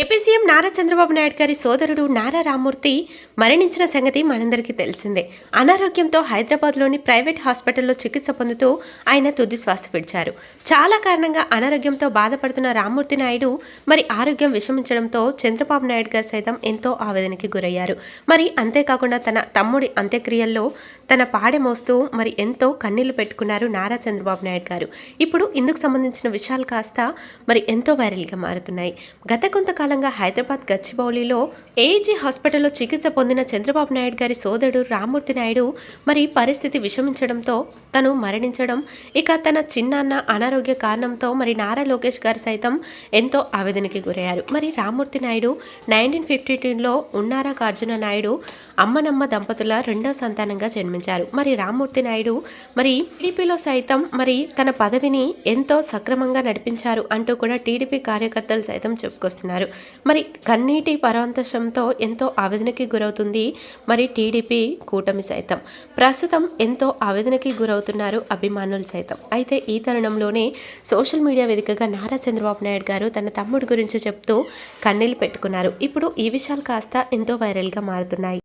AP CM Nara Chandrababu Naidu గారి సోదరుడు నారా రామ్మూర్తి మరణించిన సంగతి మనందరికీ తెలిసిందే. అనారోగ్యంతో హైదరాబాద్లోని ప్రైవేట్ హాస్పిటల్లో చికిత్స పొందుతూ ఆయన తుది శ్వాస విడిచారు. చాలా కారణంగా అనారోగ్యంతో బాధపడుతున్న రామ్మూర్తి నాయుడు మరి ఆరోగ్యం విషమించడంతో చంద్రబాబు నాయుడు గారు సైతం ఎంతో ఆవేదనకి గురయ్యారు. మరి అంతేకాకుండా తన తమ్ముడి అంత్యక్రియల్లో తన పాడె మోస్తూ మరి ఎంతో కన్నీళ్ళు పెట్టుకున్నారు నారా చంద్రబాబు నాయుడు గారు. ఇప్పుడు ఇందుకు సంబంధించిన విషయాలు కాస్త మరి ఎంతో వైరల్గా మారుతున్నాయి. గత కొంతకాలం కాలంగా హైదరాబాద్ గచ్చిబౌలిలో ఏజీ హాస్పిటల్లో చికిత్స పొందిన చంద్రబాబు నాయుడు గారి సోదరుడు రామ్మూర్తి నాయుడు మరి పరిస్థితి విషమించడంతో తను మరణించడం ఇక తన చిన్నాన్న అనారోగ్య కారణంతో మరి నారా లోకేష్ గారు సైతం ఎంతో ఆవేదనకి గురయ్యారు. మరి రామ్మూర్తి నాయుడు నైన్టీన్ ఫిఫ్టీ టూలో ఉన్నారా కార్జున నాయుడు అమ్మనమ్మ దంపతుల రెండో సంతానంగా జన్మించారు. మరి రామ్మూర్తి నాయుడు మరి టీడీపీలో సైతం మరి తన పదవిని ఎంతో సక్రమంగా నడిపించారు అంటూ కూడా టీడీపీ కార్యకర్తలు సైతం చెప్పుకొస్తున్నారు. మరి కన్నీటి పరాంతశంతో ఎంతో ఆవేదనకి గురవుతుంది మరి టీడీపీ కూటమి సైతం. ప్రస్తుతం ఎంతో ఆవేదనకి గురవుతున్నారు అభిమానులు సైతం. అయితే ఈ తరుణంలోనే సోషల్ మీడియా వేదికగా నారా చంద్రబాబు నాయుడు గారు తన తమ్ముడి గురించి చెప్తూ కన్నీళ్ళు పెట్టుకున్నారు. ఇప్పుడు ఈ విషయాలు కాస్త ఎంతో వైరల్గా మారుతున్నాయి.